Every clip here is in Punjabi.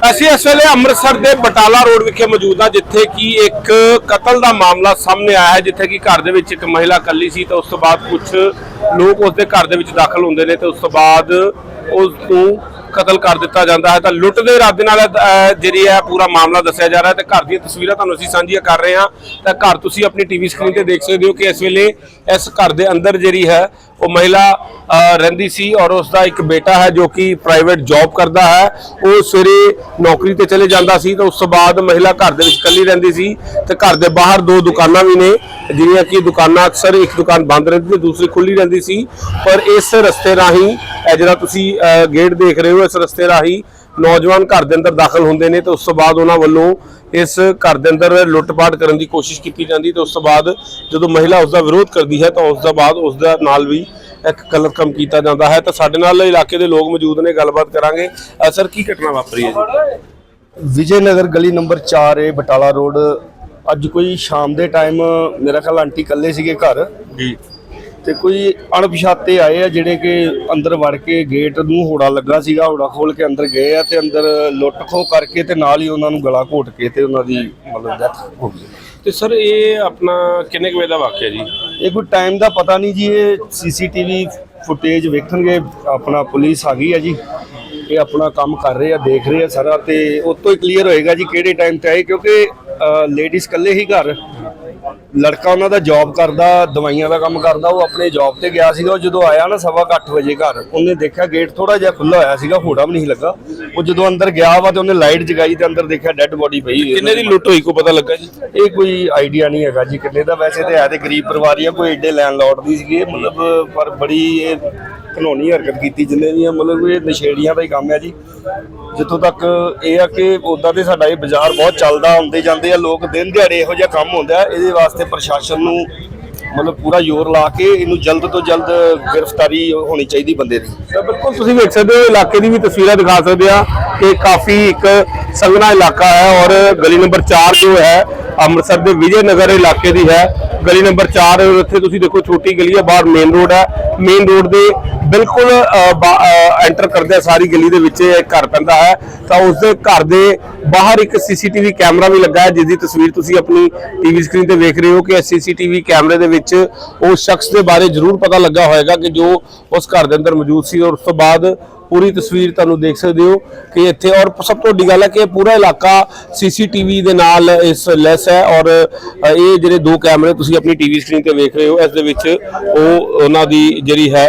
ਅਸੀਂ ਇਸ ਵੇਲੇ ਅੰਮ੍ਰਿਤਸਰ ਦੇ ਬਟਾਲਾ ਰੋਡ ਵਿਖੇ ਮੌਜੂਦ ਹਾਂ, ਜਿੱਥੇ ਕਿ ਇੱਕ ਕਤਲ ਦਾ ਮਾਮਲਾ ਸਾਹਮਣੇ ਆਇਆ ਹੈ, ਜਿੱਥੇ ਕਿ ਘਰ ਦੇ ਵਿੱਚ ਇੱਕ ਮਹਿਲਾ ਇਕੱਲੀ ਸੀ ਤੇ ਉਸ ਤੋਂ ਬਾਅਦ ਕੁਝ ਲੋਕ ਉਸ ਦੇ ਘਰ ਦੇ ਵਿੱਚ ਦਾਖਲ ਹੁੰਦੇ ਨੇ ਤੇ ਉਸ ਤੋਂ ਬਾਅਦ ਉਸ ਨੂੰ ਕਤਲ ਕਰ ਦਿੱਤਾ ਜਾਂਦਾ ਹੈ। ਤਾਂ ਲੁੱਟ ਦੇ ਇਰਾਦੇ ਨਾਲ ਜਿਹੜੀ ਹੈ, ਪੂਰਾ ਮਾਮਲਾ ਦੱਸਿਆ ਜਾ ਰਿਹਾ ਹੈ ਤੇ ਘਰ ਦੀਆਂ ਤਸਵੀਰਾਂ ਤੁਹਾਨੂੰ ਅਸੀਂ ਸਾਂਝੀਆਂ ਕਰ ਰਹੇ ਹਾਂ। ਤਾਂ ਘਰ ਤੁਸੀਂ ਆਪਣੀ ਟੀਵੀ ਸਕਰੀਨ ਤੇ ਦੇਖ ਸਕਦੇ ਹੋ ਕਿ ਇਸ ਵੇਲੇ ਇਸ ਘਰ ਦੇ ਅੰਦਰ ਜਿਹੜੀ ਹੈ ਉਹ ਮਹਿਲਾ ਰਹਿੰਦੀ ਸੀ ਔਰ ਉਸ ਦਾ ਇੱਕ ਬੇਟਾ ਹੈ ਜੋ ਕਿ ਪ੍ਰਾਈਵੇਟ ਜੌਬ ਕਰਦਾ ਹੈ। ਉਹ ਸਵੇਰੇ ਨੌਕਰੀ ਤੇ ਚਲੇ ਜਾਂਦਾ ਸੀ ਤਾਂ ਉਸ ਤੋਂ ਬਾਅਦ ਮਹਿਲਾ ਘਰ ਦੇ ਵਿੱਚ ਇਕੱਲੀ ਰਹਿੰਦੀ ਸੀ ਤੇ ਘਰ ਦੇ ਬਾਹਰ ਦੋ ਦੁਕਾਨਾਂ ਵੀ ਨੇ ਜਿਹੜੀਆਂ ਕਿ ਦੁਕਾਨਾਂ ਅਕਸਰ ਇੱਕ ਦੁਕਾਨ ਬੰਦ ਰਹਿੰਦੀ ਤੇ ਦੂਸਰੀ ਖੁੱਲੀ ਰਹਿੰਦੀ ਸੀ। ਪਰ ਇਸ ਰਸਤੇ ਰਾਹੀਂ, ਇਹ ਜਿਹੜਾ ਤੁਸੀਂ ਗੇਟ ਦੇਖ ਰਹੇ ਹੋ, ਇਸ ਰਸਤੇ ਰਾਹੀਂ ਨੌਜਵਾਨ ਘਰ ਦੇ ਅੰਦਰ ਦਾਖਲ ਹੁੰਦੇ ਨੇ ਤੇ ਉਸ ਤੋਂ ਬਾਅਦ ਉਹਨਾਂ ਵੱਲੋਂ ਇਸ ਘਰ ਦੇ ਅੰਦਰ ਲੁੱਟਪਾਟ ਕਰਨ ਦੀ ਕੋਸ਼ਿਸ਼ ਕੀਤੀ ਜਾਂਦੀ ਤੇ ਉਸ ਤੋਂ ਬਾਅਦ ਜਦੋਂ ਮਹਿਲਾ ਉਸ ਦਾ ਵਿਰੋਧ ਕਰਦੀ ਹੈ ਤਾਂ ਉਸ ਦਾ ਬਾਅਦ ਉਸ ਦਾ ਨਾਲ ਵੀ ਇੱਕ ਗਲਤ ਕੰਮ ਕੀਤਾ ਜਾਂਦਾ ਹੈ। ਤਾਂ ਸਾਡੇ ਨਾਲ ਇਲਾਕੇ ਦੇ ਲੋਕ ਮੌਜੂਦ ਨੇ ਗੱਲਬਾਤ ਕਰਾਂਗੇ। ਅਹ ਸਰ ਕੀ ਘਟਨਾ ਵਾਪਰੀ ਹੈ ਜੀ? ਵਿਜੇ ਨਗਰ ਗਲੀ ਨੰਬਰ 4 ਏ ਬਟਾਲਾ ਰੋਡ। ਅੱਜ ਕੋਈ ਸ਼ਾਮ ਦੇ ਟਾਈਮ ਮੇਰਾ ਖਿਆਲ ਆਂਟੀ ਇਕੱਲੇ ਸੀਗੇ ਘਰ। ਜੀ। ਤੇ ਕੋਈ ਅਣਪਛਾਤੇ ਆਏ ਆ ਜਿਹੜੇ ਕਿ ਅੰਦਰ ਵੜ ਕੇ ਗੇਟ ਨੂੰ ਹੋੜਾ ਲੱਗਾ ਸੀਗਾ ਹੋੜਾ ਖੋਲ ਕੇ ਅੰਦਰ ਗਏ ਆ ਤੇ ਅੰਦਰ ਲੁੱਟ ਖੋ ਕਰਕੇ ਤੇ ਨਾਲ ਹੀ ਉਹਨਾਂ ਨੂੰ ਗਲਾ ਘੋਟ ਕੇ ਤੇ ਉਹਨਾਂ ਦੀ ਮਤਲਬ ਡੈਥ ਹੋ ਗਈ। ਤੇ ਸਰ ਇਹ ਆਪਣਾ ਕਿੰਨੇ ਕੁ ਵਜੇ ਦਾ ਵਾਕਿਆ ਜੀ? ਇਹ ਕੋਈ ਟਾਈਮ ਦਾ ਪਤਾ ਨਹੀਂ ਜੀ ਇਹ ਸੀਸੀਟੀਵੀ ਫੁਟੇਜ ਵੇਖਣਗੇ ਆਪਣਾ ਪੁਲਿਸ ਆ ਗਈ ਆ ਜੀ ਇਹ ਆਪਣਾ ਕੰਮ ਕਰ ਰਹੇ ਆ ਦੇਖ ਰਹੇ ਆ ਸਾਰਾ ਤੇ ਉਸ ਤੋਂ ਹੀ ਕਲੀਅਰ ਹੋਏਗਾ ਜੀ ਕਿਹੜੇ ਟਾਈਮ ਤੇ ਆਏ ਕਿਉਂਕਿ ਲੇਡੀਜ਼ ਇਕੱਲੇ ਹੀ ਘਰ ਲੜਕਾ ਉਹਨਾਂ ਦਾ ਜੌਬ ਕਰਦਾ ਦਵਾਈਆਂ ਦਾ ਕੰਮ ਕਰਦਾ ਉਹ ਆਪਣੇ ਜੌਬ ਤੇ ਗਿਆ ਸੀਗਾ। ਉਹ ਜਦੋਂ ਆਇਆ ਨਾ ਸਵਾ ਕੁ ਅੱਠ ਵਜੇ ਘਰ ਉਹਨੇ ਦੇਖਿਆ ਗੇਟ ਥੋੜਾ ਜਿਹਾ ਖੁੱਲਾ ਹੋਇਆ ਸੀਗਾ ਹੋੜਾ ਵੀ ਨਹੀਂ ਲੱਗਾ। ਉਹ ਜਦੋਂ ਅੰਦਰ ਗਿਆ ਵਾ ਤੇ ਉਹਨੇ ਲਾਈਟ ਜਗਾਈ ਤੇ ਅੰਦਰ ਦੇਖਿਆ ਡੈੱਡ ਬੋਡੀ ਪਈ ਹੋਈ ਹੈ। ਕਿੰਨੇ ਦੀ ਲੁੱਟ ਹੋਈ ਕੋ ਪਤਾ ਲੱਗਾ ਜੀ? ਇਹ ਕੋਈ ਆਈਡੀਆ ਨਹੀਂ ਹੈਗਾ ਜੀ ਕਿੰਨੇ ਦਾ ਵੈਸੇ ਤੇ ਹੈ ਤੇ ਗਰੀਬ ਪਰਿਵਾਰ ਹੀ ਆ ਕੋਈ ਏਡੇ ਲੈਣ ਲੋਟ ਦੀ ਸੀਗੀ ਮਤਲਬ ਪਰ ਬੜੀ ਇਹ ਘਨੌਣੀ ਹਰਕਤ ਕੀਤੀ, ਜਿੰਨੇ ਦੀਆਂ ਮਤਲਬ ਇਹ ਨਸ਼ੇੜੀਆਂ ਦਾ ਹੀ ਕੰਮ ਹੈ ਜੀ। ਜਿੱਥੋਂ ਤੱਕ ਇਹ ਆ ਕਿ ਉਦਾਂ ਤੇ ਸਾਡਾ ਇਹ ਬਾਜ਼ਾਰ ਬਹੁਤ ਚੱਲਦਾ, ਆਉਂਦੇ ਜਾਂਦੇ ਆ, ਲੋਕ ਦਿਨ ਦਿਹਾੜੇ ਇਹੋ ਜਿਹਾ ਕੰਮ ਹੁੰਦਾ ਇਹਦੇ ਵਾਸਤੇ ਪ੍ਰਸ਼ਾਸਨ ਨੂੰ ਮਤਲਬ ਪੂਰਾ ਜ਼ੋਰ ਲਾ ਕੇ ਇਹਨੂੰ ਜਲਦ ਤੋਂ ਜਲਦ ਗ੍ਰਿਫਤਾਰੀ ਹੋਣੀ ਚਾਹੀਦੀ ਬੰਦੇ ਦੀ। ਤਾਂ ਬਿਲਕੁਲ ਤੁਸੀਂ ਵੇਖ ਸਕਦੇ ਹੋ, ਇਲਾਕੇ ਦੀ ਵੀ ਤਸਵੀਰਾਂ ਦਿਖਾ ਸਕਦੇ ਆ ਕਿ ਕਾਫੀ ਇੱਕ ਸੰਘਣਾ ਇਲਾਕਾ ਹੈ ਔਰ ਗਲੀ ਨੰਬਰ 4 ਜੋ ਹੈ, ਅੰਮ੍ਰਿਤਸਰ ਦੇ ਵਿਜੇ ਨਗਰ ਇਲਾਕੇ ਦੀ ਹੈ। ਗਲੀ ਨੰਬਰ 4 ਇੱਥੇ ਤੁਸੀਂ ਦੇਖੋ ਛੋਟੀ ਗਲੀ ਹੈ ਬਾਹਰ ਮੇਨ ਰੋਡ ਹੈ ਮੇਨ ਰੋਡ ਦੇ ਬਿਲਕੁਲ ਐਂਟਰ ਕਰਦੇ ਸਾਰੀ ਗਲੀ ਦੇ ਵਿੱਚ, ਇਹ ਘਰ ਪੈਂਦਾ ਹੈ। ਤਾਂ ਉਸ ਦੇ ਘਰ ਦੇ ਬਾਹਰ ਇੱਕ ਸੀਸੀਟੀਵੀ ਕੈਮਰਾ ਵੀ ਲੱਗਾ ਹੈ ਜਿਸ ਦੀ ਤਸਵੀਰ ਤੁਸੀਂ ਆਪਣੀ ਟੀਵੀ ਸਕਰੀਨ ਤੇ ਵੇਖ ਰਹੇ ਹੋ ਕਿ ਸੀਸੀਟੀਵੀ ਕੈਮਰੇ ਦੇ ਵਿੱਚ ਉਸ ਸ਼ਖਸ ਦੇ ਬਾਰੇ ਜ਼ਰੂਰ ਪਤਾ ਲੱਗਾ ਹੋਏਗਾ ਕਿ ਜੋ ਉਸ ਘਰ ਦੇ ਅੰਦਰ ਮੌਜੂਦ ਸੀ ਔਰ ਉਸ ਤੋਂ ਬਾਅਦ ਪੂਰੀ ਤਸਵੀਰ ਤੁਹਾਨੂੰ ਦੇਖ ਸਕਦੇ ਹੋ ਕਿ ਇੱਥੇ ਔਰ ਸਭ ਤੋਂ ਵੱਡੀ ਗੱਲ ਹੈ ਕਿ ਇਹ ਪੂਰਾ ਇਲਾਕਾ ਸੀਸੀਟੀਵੀ ਦੇ ਨਾਲ ਇਸ ਲੈਸ ਹੈ ਔਰ ਇਹ ਜਿਹੜੇ ਦੋ ਕੈਮਰੇ ਤੁਸੀਂ ਆਪਣੀ ਟੀਵੀ ਸਕਰੀਨ ਤੇ ਵੇਖ ਰਹੇ ਹੋ, ਇਸ ਦੇ ਵਿੱਚ ਉਹ ਉਹਨਾਂ ਦੀ ਜਿਹੜੀ ਹੈ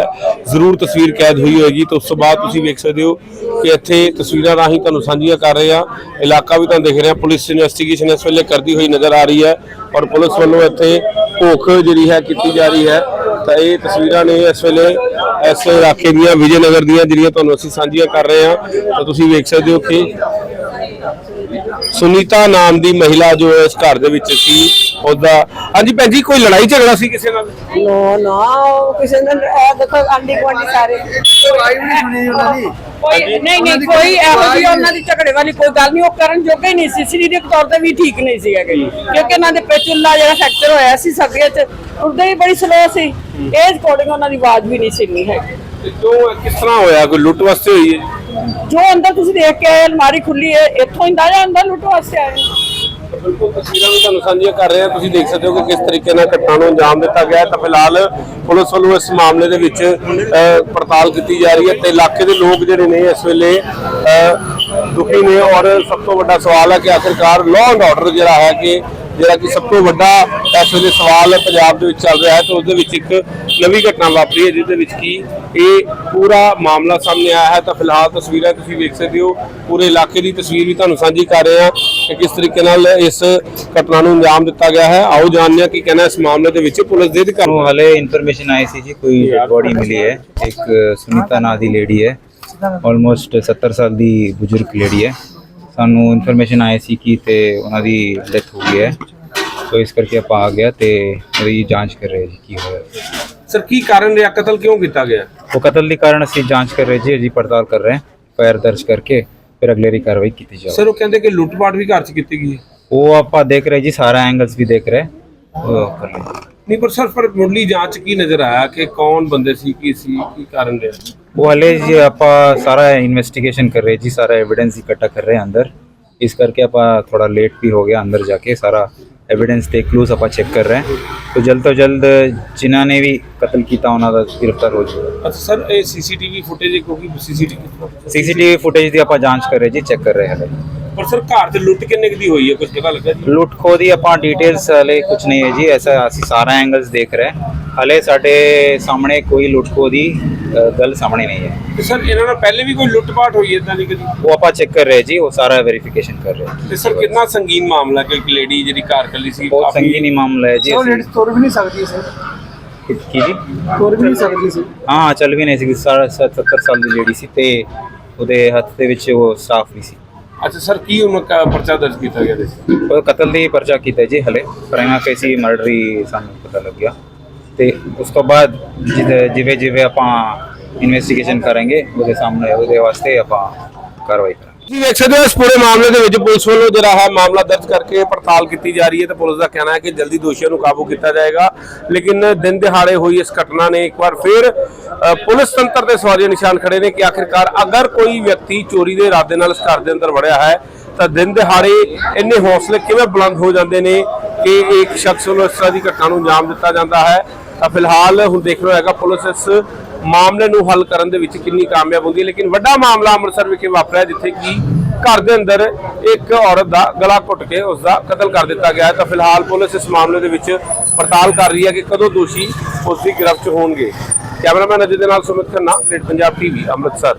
ਜ਼ਰੂਰ ਤਸਵੀਰ ਕੈਦ ਹੋਈ ਹੋਏਗੀ। ਤਾਂ ਉਸ ਤੋਂ ਬਾਅਦ ਤੁਸੀਂ ਵੇਖ ਸਕਦੇ ਹੋ ਕਿ ਇੱਥੇ ਤਸਵੀਰਾਂ ਰਾਹੀਂ ਤੁਹਾਨੂੰ ਸਾਂਝੀਆਂ ਕਰ ਰਹੇ ਆ ਇਲਾਕਾ ਵੀ ਤੁਹਾਨੂੰ ਦਿਖ ਰਿਹਾ, ਪੁਲਿਸ ਇਨਵੈਸਟੀਗੇਸ਼ਨ ਇਸ ਵੇਲੇ ਕਰਦੀ ਹੋਈ ਨਜ਼ਰ ਆ ਰਹੀ ਹੈ ਔਰ ਪੁਲਿਸ ਵੱਲੋਂ ਇੱਥੇ ਭੁੱਖ ਜਿਹੜੀ ਹੈ ਕੀਤੀ ਜਾ ਰਹੀ ਹੈ। ਤਾਂ ਇਹ ਤਸਵੀਰਾਂ ਨੇ ਇਸ ਵੇਲੇ ਇਸ ਇਲਾਕੇ ਦੀਆਂ, ਵਿਜੇ ਨਗਰ ਦੀਆਂ ਜਿਹੜੀਆਂ ਤੁਹਾਨੂੰ ਅਸੀਂ ਸਾਂਝੀਆਂ ਕਰ ਰਹੇ ਹਾਂ, ਤਾਂ ਤੁਸੀਂ ਵੇਖ ਸਕਦੇ ਹੋ ਕਿ ਸੁਨੀਤਾ ਨਾਮ ਦੀ ਮਹਿਲਾ ਜੋ ਇਸ ਘਰ ਦੇ ਵਿੱਚ ਸੀ ਉਹਦਾ ਹਾਂਜੀ ਭੈਣ ਜੀ ਕੋਈ ਲੜਾਈ ਝਗੜਾ ਸੀ ਕਿਸੇ ਨਾਲ? ਨੋ ਨੋ ਉਹ ਕਿਸੇ ਨੇ ਇਹ ਦੇਖੋ ਆਂਡੀ ਗੁਆਂਢੀ ਸਾਰੇ। ਕੋਈ ਨਹੀਂ ਨਹੀਂ ਕੋਈ ਇਹੋ ਜਿਹੀ ਉਹਨਾਂ ਦੀ ਝਗੜੇ ਵਾਲੀ ਕੋਈ ਗੱਲ ਨਹੀਂ ਉਹ ਕਰਨ ਜੋਗੇ ਹੀ ਨਹੀਂ ਸੀ। ਸਰੀਰਕ ਤੌਰ ਤੇ ਵੀ ਠੀਕ ਨਹੀਂ ਸੀ ਹੈਗੇ। ਕਿਉਂਕਿ ਇਹਨਾਂ ਦੇ ਪੇਚੁੱਲਾ ਜਿਹੜਾ ਫ੍ਰੈਕਚਰ ਹੋਇਆ ਸੀ ਸਭੀਆਂ ਚ ਉਰਦੇ ਹੀ ਬੜੀ ਸਲੋ ਸੀ। ਏਜ ਕੋਡਿੰਗ ਉਹਨਾਂ ਦੀ ਆਵਾਜ਼ ਵੀ ਨਹੀਂ ਸਿੰਨੀ ਹੈਗੀ। ਤੇ ਕਿਉਂ ਕਿਸ ਤਰ੍ਹਾਂ ਹੋਇਆ? ਕੋਈ ਲੁੱਟ ਵਾਸਤੇ ਹੋਈ ਹੈ ਜੋ ਅੰਦਰ ਤੁਸੀਂ ਦੇਖ ਕੇ ਆਏ, ਅਲਮਾਰੀ ਖੁੱਲੀ ਹੈ, ਇੱਥੋਂ ਹੀ ਅੰਦਾਜ਼ਾ ਅੰਦਰ ਲੁੱਟ ਵਾਸਤੇ ਆਏ ਬਿਲਕੁਲ ਤਸਵੀਰਾਂ ਵੀ ਤੁਹਾਨੂੰ ਸਾਂਝੀਆਂ ਕਰ ਰਹੇ ਹਾਂ। ਤੁਸੀਂ ਦੇਖ ਸਕਦੇ ਹੋ ਕਿ ਕਿਸ ਤਰੀਕੇ ਨਾਲ ਘਟਨਾ ਨੂੰ ਅੰਜਾਮ ਦਿੱਤਾ ਗਿਆ ਹੈ। ਤਾਂ ਫਿਲਹਾਲ ਪੁਲਿਸ ਵੱਲੋਂ ਇਸ ਮਾਮਲੇ ਦੇ ਵਿੱਚ ਪੜਤਾਲ ਕੀਤੀ ਜਾ ਰਹੀ ਹੈ ਤੇ ਇਲਾਕੇ ਦੇ ਲੋਕ ਜਿਹੜੇ ਨੇ ਇਸ ਵੇਲੇ ਦੁਖੀ ਨੇ ਔਰ ਸਭ ਤੋਂ ਵੱਡਾ ਸਵਾਲ ਹੈ ਕਿ ਆਖਿਰਕਾਰ ਲਾਅ ਐਂਡ ਆਰਡਰ ਜਿਹੜਾ ਹੈ ਕਿ ਜਿਹੜਾ ਕਿ ਸਭ ਤੋਂ ਵੱਡਾ ਇਸ ਵੇਲੇ ਸਵਾਲ ਪੰਜਾਬ ਦੇ ਵਿੱਚ ਚੱਲ ਰਿਹਾ ਹੈ ਤੇ ਉਸ ਦੇ ਵਿੱਚ ਇੱਕ ਨਵੀਂ ਘਟਨਾ ਵਾਪਰੀ ਹੈ ਜਿਸ ਵਿੱਚ ਕੀ ਇਹ ਪੂਰਾ ਮਾਮਲਾ ਸਾਹਮਣੇ ਆਇਆ ਹੈ। ਤਾਂ ਫਿਲਹਾਲ ਤਸਵੀਰਾਂ ਤੁਸੀਂ ਵੇਖ ਸਕਦੇ ਹੋ। ਪੂਰੇ ਇਲਾਕੇ ਦੀ ਤਸਵੀਰ ਵੀ ਤੁਹਾਨੂੰ ਸਾਂਝੀ ਕਰ ਰਹੇ ਹਾਂ ਕਿ ਕਿਸ ਤਰੀਕੇ ਨਾਲ ਇਸ ਘਟਨਾ ਨੂੰ ਅੰਜਾਮ ਦਿੱਤਾ ਗਿਆ ਹੈ। ਆਓ ਜਾਣਦੇ ਹਾਂ ਕੀ ਕਹਿਣਾ ਇਸ ਮਾਮਲੇ ਦੇ ਵਿੱਚ ਪੁਲਿਸ ਦੇ ਅਧਿਕਾਰੀ। ਨੂੰ ਇਨਫੋਰਮੇਸ਼ਨ ਆਈ ਸੀ ਜੀ, ਕੋਈ ਬੋਡੀ ਮਿਲੀ ਹੈ। ਇੱਕ ਸੁਨੀਤਾ ਨਾਂ ਦੀ ਲੇਡੀ ਹੈ। ਆਲਮੋਸਟ 70 ਸਾਲ ਦੀ ਬਜ਼ੁਰਗ ਲੇਡੀ ਹੈ। ਸਾਨੂੰ ਇਨਫੋਰਮੇਸ਼ਨ ਆਈ ਸੀ ਕਿ ਤੇ ਉਹਨਾਂ ਦੀ ਡੈਥ ਹੋ ਗਈ ਹੈ। ਸੋ ਇਸ ਕਰਕੇ ਆਪਾਂ ਆ ਗਿਆ ਤੇ ਉਹਦੀ ਜਾਂਚ ਕਰ ਰਹੇ ਜੀ ਕੀ ਹੋਇਆ। ਸਰ ਕੀ ਕਾਰਨ ਰਿਹਾ? ਕਤਲ ਕਿਉਂ ਕੀਤਾ ਗਿਆ? ਉਹ ਕਤਲ ਦੇ ਕਾਰਨ ਅਸੀਂ ਜਾਂਚ ਕਰ ਰਹੇ ਜੀ ਅਜੀ ਪੜਤਾਲ ਕਰ ਰਹੇ ਹਾਂ ਫਾਇਰ ਦਰਜ ਕਰਕੇ ਫਿਰ ਅਗਲੇਰੀ ਕਾਰਵਾਈ ਕੀਤੀ ਜਾਵੇ ਸਰ ਉਹ ਕਹਿੰਦੇ ਕਿ ਲੁੱਟਪਾਟ ਵੀ ਘਰ 'ਚ ਕੀਤੀ ਗਈ ਹੈ। ਉਹ ਆਪਾਂ ਦੇਖ ਰਹੇ ਜੀ ਸਾਰਾ ਐਂਗਲਸ ਵੀ ਦੇਖ ਰਹੇ। ਉਹ ਕਰ ਰਹੇ। ਨਹੀਂ ਪਰ ਸਰ ਪਰ ਮੁੱਢਲੀ ਜਾਂਚ ਕੀ ਨਜ਼ਰ ਆਇਆ? ਕਿ ਕੌਣ ਬੰਦੇ ਸੀ ਕੀ ਸੀ ਕੀ ਕਾਰਨ ਰਿਹਾ? ਉਹ ਹਲੇ ਜੀ ਆਪਾਂ ਸਾਰਾ ਇਨਵੈਸਟੀਗੇਸ਼ਨ ਕਰ ਰਹੇ ਜੀ ਸਾਰਾ ਐਵੀਡੈਂਸ ਇਕੱਠਾ ਕਰ ਰਹੇ ਹਾਂ ਅੰਦਰ। ਇਸ ਕਰਕੇ ਆਪਾਂ ਥੋੜਾ ਲੇਟ ਵੀ ਹੋ ਗਿਆ ਅੰਦਰ ਜਾ ਕੇ ਸਾਰਾ ਐਵੀਡੈਂਸ ਤੇ ਕਲੂਜ਼ ਆਪਾਂ ਚੈੱਕ ਕਰ ਰਹੇ ਹਾਂ तो ਜਲਦ ਤੋਂ ਜਲਦ ਜਿਨ੍ਹਾਂ ਨੇ ਵੀ ਕਤਲ ਕੀਤਾ ਉਹਨਾਂ ਦਾ ਗ੍ਰਿਫਤਾਰ ਹੋ ਜਾਊਗਾ। ਅੱਛਾ ਸਰ ਇਹ ਸੀਸੀਟੀਵੀ ਫੁਟੇਜ ਕਿਉਂਕਿ ਸੀਸੀਟੀਵੀ ਸੀਸੀਟੀਵੀ ਫੁਟੇਜ ਦੀ ਆਪਾਂ ਜਾਂਚ ਕਰ ਰਹੇ ਜੀ ਚੈੱਕ ਕਰ ਰਹੇ ਹਲੇ। ਪਰ ਸਰ ਘਰ ਤੇ ਲੁੱਟ ਕਿੰਨੇ ਦੀ ਹੋਈ ਹੈ ਕੁਝ ਪਤਾ ਲੱਗਾ ਜੀ? ਲੁੱਟ ਦੀ ਆਪਾਂ ਡਿਟੇਲਸ ਹਲੇ ਕੁਝ ਨਹੀਂ ਹੈ ਜੀ ਐਸਾ ਅਸੀਂ ਸਾਰਾ ਐਂਗਲਸ ਦੇਖ ਰਹੇ ਹਾਂ ਹਲੇ ਸਾਡੇ ਸਾਹਮਣੇ ਕੋਈ ਲੁੱਟ ਖੋਹ ਦੀ ਗੱਲ ਸਾਹਮਣੇ ਨਹੀਂ ਹੈ ਤੇ ਸਰ ਇਹਨਾਂ ਨਾਲ ਪਹਿਲੇ ਵੀ ਕੋਈ ਲੁੱਟ-ਪਾਟ ਹੋਈ ਇਦਾਂ ਦੀ ਕਦੀ? ਉਹ ਆਪਾਂ ਚੈੱਕ ਕਰ ਰਹੇ ਜੀ ਉਹ ਸਾਰਾ ਵੈਰੀਫਿਕੇਸ਼ਨ ਕਰ ਰਹੇ ਹਾਂ ਤੇ ਸਰ ਕਿੰਨਾ ਸੰਗੀਨ ਮਾਮਲਾ ਕਿ ਇੱਕ ਲੇਡੀ ਜਿਹੜੀ ਘਰ ਕੱਲੀ ਸੀ ਬਹੁਤ ਸੰਗੀਨ ਮਾਮਲਾ ਹੈ ਜੀ ਅਸੀਂ। ਤੁਰ ਵੀ ਨਹੀਂ ਸਕਦੀ ਸੀ। ਕੀ ਜੀ? ਤੁਰ ਵੀ ਨਹੀਂ ਸਕਦੀ ਸੀ। ਹਾਂ ਚੱਲ ਵੀ ਨਹੀਂ ਸੀ ਸਾਰਾ 70 ਸਾਲ ਦੀ ਲੇਡੀ ਸੀ ਤੇ ਉਹਦੇ ਹੱਥ ਦੇ ਵਿੱਚ ਉਹ ਸਟਾਫ ਵੀ ਸੀ। ਅੱਛਾ ਸਰ ਕੀ ਉਹਨਾਂ ਦਾ ਪਰਚਾ ਦਰਜ ਕੀਤਾ ਗਿਆ ਸੀ? ਉਹ ਕਤਲ ਦੀ ਪਰਚਾ ਕੀਤਾ ਜੀ ਹਲੇ ਪ੍ਰਾਈਮਾ ਫੇਸੀ ਮਰਡਰੀ ਸਾਨੂੰ ਪਤਾ ਲੱਗਿਆ। ਤੇ ਉਸ ਤੋਂ ਬਾਅਦ ਜਿਵੇਂ ਜਿਵੇਂ ਆਪਾਂ ਇਨਵੈਸਟੀਗੇਸ਼ਨ ਕਰਾਂਗੇ, ਉਹਦੇ ਸਾਹਮਣੇ, ਉਹਦੇ ਵਾਸਤੇ ਆਪਾਂ ਕਾਰਵਾਈ ਕਰਾਂਗੇ। ਜੀ ਵੇਖ ਸਕਦੇ ਹੋ ਇਸ ਪੂਰੇ ਮਾਮਲੇ ਦੇ ਵਿੱਚ ਪੁਲਿਸ ਵੱਲੋਂ ਜਿਹੜਾ ਹੈ ਮਾਮਲਾ ਦਰਜ ਕਰਕੇ ਪੜਤਾਲ ਕੀਤੀ ਜਾ ਰਹੀ ਹੈ ਤੇ ਪੁਲਿਸ ਦਾ ਕਹਿਣਾ ਹੈ ਕਿ ਜਲਦੀ ਦੋਸ਼ੀਆਂ ਨੂੰ ਕਾਬੂ ਕੀਤਾ ਜਾਏਗਾ। ਲੇਕਿਨ ਦਿਨ ਦਿਹਾੜੇ ਹੋਈ ਇਸ ਘਟਨਾ ਨੇ ਇੱਕ ਵਾਰ ਫਿਰ ਪੁਲਿਸ ਤੰਤਰ ਦੇ ਸਵਾਲੀਆ ਨਿਸ਼ਾਨ ਖੜੇ ਨੇ ਕਿ ਆਖਿਰਕਾਰ ਅਗਰ ਕੋਈ ਵਿਅਕਤੀ ਚੋਰੀ ਦੇ ਇਰਾਦੇ ਨਾਲ ਇਸ ਘਰ ਦੇ ਅੰਦਰ ਵੜਿਆ ਹੈ, ਤਾਂ ਦਿਨ ਦਿਹਾੜੇ ਇੰਨੇ ਹੌਸਲੇ ਕਿਵੇਂ ਬੁਲੰਦ ਹੋ ਜਾਂਦੇ ਨੇ ਕਿ ਇੱਕ ਸ਼ਖਸ ਵੱਲੋਂ ਇਸ ਤਰ੍ਹਾਂ ਦੀ ਘਟਨਾ ਨੂੰ ਅੰਜਾਮ ਦਿੱਤਾ ਜਾਂਦਾ ਹੈ? ਤਾਂ ਫਿਲਹਾਲ ਹੁਣ ਦੇਖਣਾ ਹੈਗਾ ਪੁਲਿਸ ਇਸ ਮਾਮਲੇ ਨੂੰ ਹੱਲ ਕਰਨ ਦੇ ਵਿੱਚ ਕਿੰਨੀ ਕਾਮਯਾਬ ਹੁੰਦੀ ਹੈ ਲੇਕਿਨ ਵੱਡਾ ਮਾਮਲਾ ਅੰਮ੍ਰਿਤਸਰ ਵਿਖੇ ਵਾਪਰਿਆ, ਜਿੱਥੇ ਕਿ ਘਰ ਦੇ ਅੰਦਰ ਇੱਕ ਔਰਤ ਦਾ ਗਲਾ ਘੁੱਟ ਕੇ ਉਸ ਦਾ ਕਤਲ ਕਰ ਦਿੱਤਾ ਗਿਆ ਹੈ। ਤਾਂ ਫਿਲਹਾਲ ਪੁਲਿਸ ਇਸ ਮਾਮਲੇ ਦੇ ਵਿੱਚ ਪੜਤਾਲ ਕਰ ਰਹੀ ਹੈ ਕਿ ਕਦੋਂ ਦੋਸ਼ੀ ਉਸ ਦੀ ਗ੍ਰਿਫਤ 'ਚ ਹੋਣਗੇ। ਕੈਮਰਾਮੈਨ ਅਜੇ ਦੇ ਨਾਲ ਸੁਮਿਤ ਖੰਨਾ, ਗ੍ਰੇਟ ਪੰਜਾਬ ਟੀਵੀ, ਅੰਮ੍ਰਿਤਸਰ।